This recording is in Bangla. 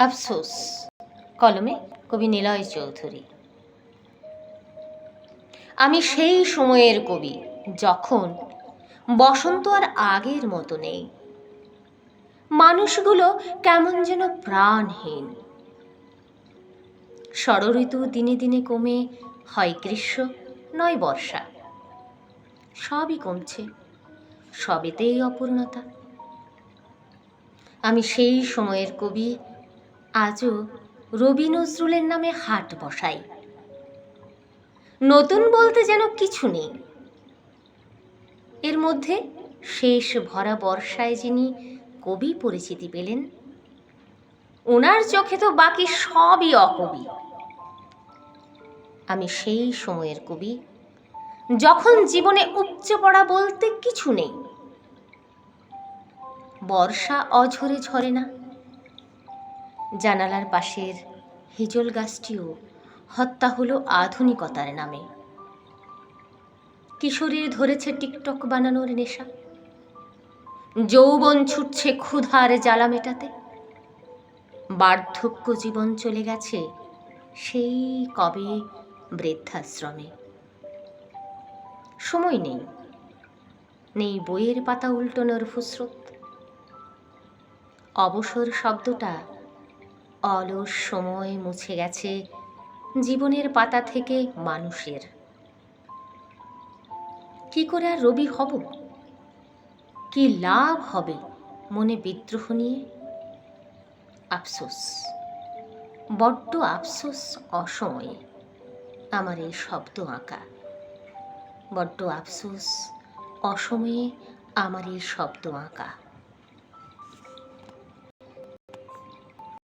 আফসোস। কলমে কবি নিলয় চৌধুরী। আমি সেই সময়ের কবি যখন বসন্ত আর আগের মতো নেই। মানুষগুলো কেমন যেন প্রাণহীন। ষড়ঋতু দিনে দিনে কমে, হয় গ্রীষ্ম, নয় বর্ষা। সবই কমছে, সবেতেই অপূর্ণতা। আমি সেই সময়ের কবি আজও রবি নজরুলের নামে হাট বসাই নতুন বলতে যেন কিছু নেই। এর মধ্যে শেষ ভরা বর্ষায় যিনি কবি পরিচিতি পেলেন, ওনার চোখে তো বাকি সবই অকবি। আমি সেই সময়ের কবি, যখন জীবনে উপচে পড়া বলতে কিছু নেই। বর্ষা অঝরে ঝরে না। জানালার পাশের হিজল গাছটিও হত্যা হলো আধুনিকতার নামে। কিশোরীর ধরেছে টিকটক বানানোর নেশা। যৌবন ছুটছে ক্ষুধার জ্বালা মেটাতে। বার্ধক্য জীবন চলে গেছে সেই কবে বৃদ্ধাশ্রমে। সময় নেই নেই বইয়ের পাতা উল্টোনোর ফুসরত। অবসর শব্দটা অলস সময় মুছে গেছে জীবনের পাতা থেকে মানুষের। কি করে আর রবি হব? কি লাভ হবে মনে বিদ্রোহ নিয়ে? আফসোস, বড্ড আফসোস অসময়ে আমার এই শব্দ আঁকা। বড্ড আফসোস অসময়ে আমার এই শব্দ আঁকা।